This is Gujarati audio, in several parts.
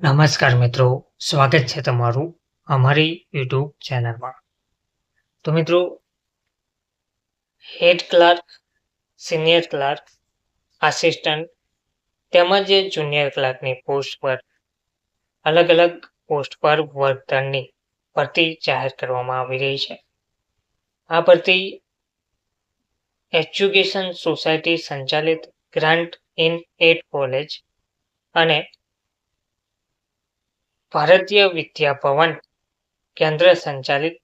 નમસ્કાર મિત્રો, સ્વાગત છે તમારું અમારી યુટ્યુબ ચેનલમાં. તો મિત્રો, head clerk, senior clerk, assistant તેમજ જુનિયર ક્લાર્કની પોસ્ટ પર અલગ અલગ પોસ્ટ પર વર્ગદંડની ભરતી જાહેર કરવામાં આવી રહી છે. આ ભરતી એજ્યુકેશન સોસાયટી સંચાલિત ગ્રાન્ટ ઇન એડ કોલેજ અને ભારતીય વિદ્યા ભવન કેન્દ્ર સંચાલિત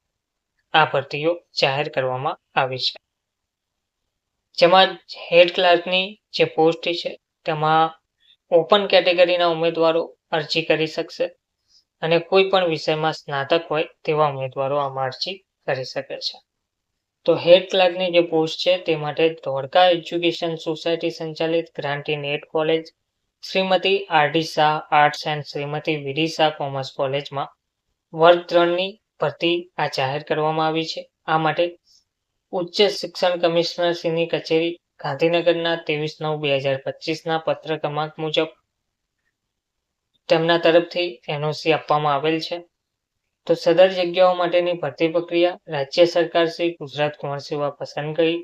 આ ભરતીઓ જાહેર કરવામાં આવી છે. જેમાં હેડ ક્લાર્કની જે પોસ્ટ છે, તેમાં ઓપન કેટેગરીના ઉમેદવારો અરજી કરી શકશે અને કોઈ પણ વિષયમાં સ્નાતક હોય તેવા ઉમેદવારો આમાં અરજી કરી શકે છે. તો હેડ ક્લાર્કની જે પોસ્ટ છે, તે માટે ધોળકા એજ્યુકેશન સોસાયટી સંચાલિત grant net college Shrimati R D arts and Shrimati V D commerce કોલેજમાં વર્ગ ત્રણની ભરતી આ જાહેર કરવામાં આવી છે. આ માટે ઉચ્ચ શિક્ષણ કમિશનરશ્રીની કચેરી ગાંધીનગરના ત્રેવીસ નવ બે હજાર પચીસના પત્ર ક્રમાંક મુજબ તેમના તરફથી એનઓસી આપવામાં આવેલ છે. તો સદર જગ્યાઓ માટેની ભરતી પ્રક્રિયા રાજ્ય સરકાર શ્રી ગુજરાત કુંવર સેવા પસંદ કરી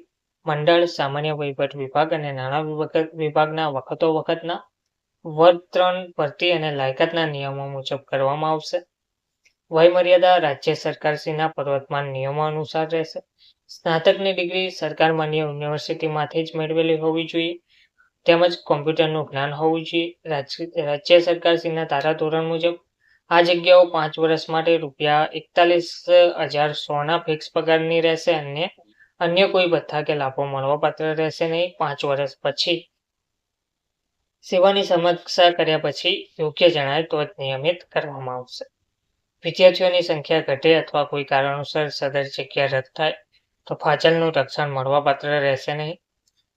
મંડળ, સામાન્ય વહીવટ વિભાગ અને નાણાં વિભાગ વિભાગના વખતો વખતના વર્ગ ત્રણ ભરતી અને લાયકાતના નિયમો મુજબ કરવામાં આવશે. વયમર્યાદા રાજ્ય સરકારશ્રીના પ્રવર્તમાન નિયમો અનુસાર રહેશે. સ્નાતકની ડિગ્રી સરકાર માન્ય યુનિવર્સિટીમાંથી જ મેળવેલી હોવી જોઈએ. તેમજ કોમ્પ્યુટરનું જ્ઞાન હોવું જોઈએ. રાજ્ય સરકારશ્રીના ધારાધોરણ મુજબ આ જગ્યાઓ પાંચ વર્ષ માટે રૂપિયા એકતાલીસ હજાર સોના ફિક્સ પગારની રહેશે અને અન્ય કોઈ ભથ્થા કે લાભો મળવાપાત્ર રહેશે નહીં. પાંચ વર્ષ પછી સેવાની સમીક્ષા કર્યા પછી યોગ્ય જણાય તો જ નિયમિત કરવામાં આવશે. વિદ્યાર્થીઓની સંખ્યા ઘટે અથવા કોઈ કારણોસર સદર જગ્યા રદ થાય, તો ફાજલનું રક્ષણ મળવાપાત્ર રહેશે નહીં.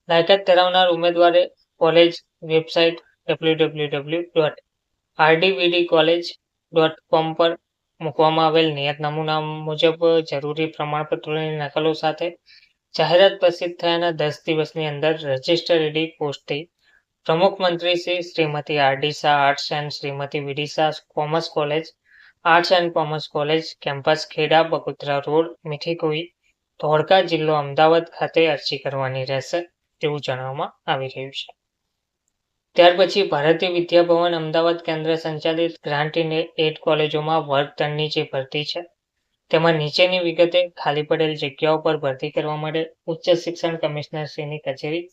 લાયકાત ધરાવનાર ઉમેદવારે college website W W W dot RDVD college dot com પર મૂકવામાં આવેલ નિયત નમૂના મુજબ જરૂરી પ્રમાણપત્રોની નકલો સાથે જાહેરાત પ્રસિદ્ધ થયાના દસ દિવસની અંદર રજિસ્ટર એડી પોસ્ટથી પ્રમુખ મંત્રી શ્રી શ્રીમતી આરડીસા arts and Shrimati વિડીસા commerce college arts and commerce college, campus Kheda Bagodara road Mithikui Dholka જિલ્લો, અમદાવાદ ખાતે અરજી કરવાની રહેશે તેવું જણાવવામાં આવી રહ્યું છે. ત્યાર પછી ભારતીય વિદ્યાભવન અમદાવાદ કેન્દ્ર સંચાલિત ગ્રાન્ટ ઇન એડ કોલેજોમાં વર્ગ ટનની જે ભરતી છે, તેમાં નીચેની વિગતે ખાલી પડેલ જગ્યાઓ પર ભરતી કરવા માટે ઉચ્ચ શિક્ષણ કમિશનર શ્રીની કચેરી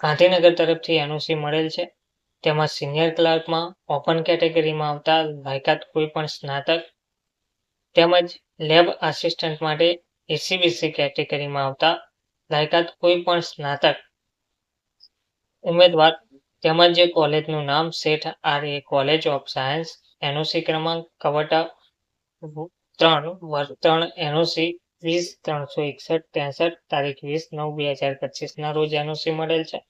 ગાંધીનગર તરફથી એનઓસી મળેલ છે. તેમાં સિનિયર ક્લાર્કમાં ઓપન કેટેગરીમાં આવતા લાયકાત કોઈ પણ સ્નાતક તેમજ લેબ આસિસ્ટન્ટ માટે એસીબીસી કેટેગરીમાં આવતા લાયકાત કોઈ પણ સ્નાતક ઉમેદવાર તેમજ જે કોલેજનું નામ Sheth R A college of science NOC ક્રમાંક કવટા ત્રણ વર્તણ એનઓસી વીસ, ત્રણસો એકસઠ, ત્રેસઠ, તારીખ વીસ, નવ, બે હજાર પચીસના રોજ એનઓસી મળેલ છે.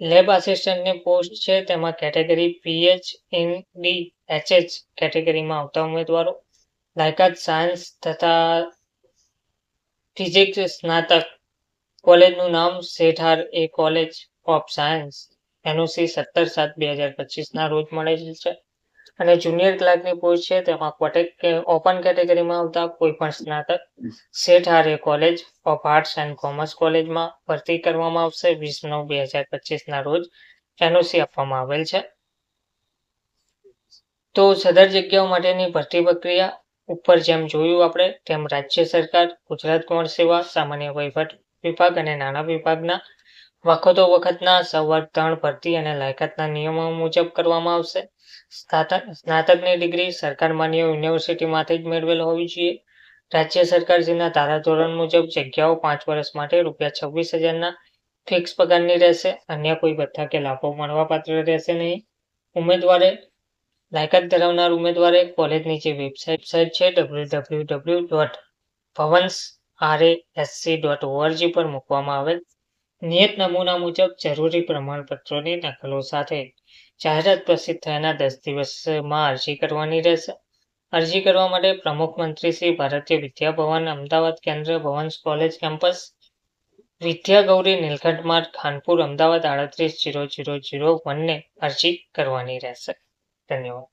લેબ આસિસ્ટન્ટની પોસ્ટ છે, તેમાં category PH in D HH કેટેગરીમાં આવતા ઉમેદવારો, લાયકાત સાયન્સ તથા ફિઝિક્સ સ્નાતક કોલેજનું નામ Sheth R A college of science NOC સત્તર સાત, બે હજાર પચીસના રોજ મળેલ છે. અને જુનિયર ક્લાર્કની પોસ્ટ છે, તેમાં કોટેક ઓપન કેટેગરીમાં આવતા કોઈ પણ સ્નાતક Sheth Arya college of arts and commerce કોલેજમાં ભરતી કરવામાં આવશે, વીસ નવ બે હજાર પચીસના રોજ એનઓસી આપવામાં આવેલ છે. તો સદર જગ્યાઓ માટેની ભરતી પ્રક્રિયા ઉપર જેમ જોયું આપણે, તેમ રાજ્ય સરકાર, ગુજરાત કોણ સેવા, સામાન્ય વહીવટ વિભાગ અને નાણાં વિભાગના વખતો વખતના ત્રણ ભરતી અને લાયકાતના નિયમો મુજબ કરવામાં આવશે. સ્નાતકની ડિગ્રી સરકાર માન્ય યુનિવર્સિટીમાંથી જ મેળવેલ હોવી જોઈએ. રાજ્ય સરકારશ્રીના ધારાધોરણ મુજબ જગ્યાઓ પાંચ વર્ષ માટે રૂપિયા છવ્વીસ હજારના ફિક્સ પગારની રહેશે. અન્ય કોઈ ભથ્થા કે લાભો મળવાપાત્ર રહેશે નહીં. ઉમેદવારે લાયકાત ધરાવનાર ઉમેદવારે કોલેજની જે વેબસાઇટ છે W W W dot Bhavans R A SC dot ORG પર મૂકવામાં આવેલ નિયત નમૂના મુજબ જરૂરી પ્રમાણપત્રોની નકલો સાથે જાહેરાત પ્રસિદ્ધ થયાના દસ દિવસમાં અરજી કરવાની રહેશે. અરજી કરવા માટે પ્રમુખ મંત્રી શ્રી ભારતીય વિદ્યા ભવન, અમદાવાદ કેન્દ્ર ભવન્સ કોલેજ કેમ્પસ, વિદ્યા ગૌરી નીલકંઠ માર્ગ, ખાનપુર, અમદાવાદ આડત્રીસ જીરો જીરો જીરો વનને અરજી કરવાની રહેશે. ધન્યવાદ.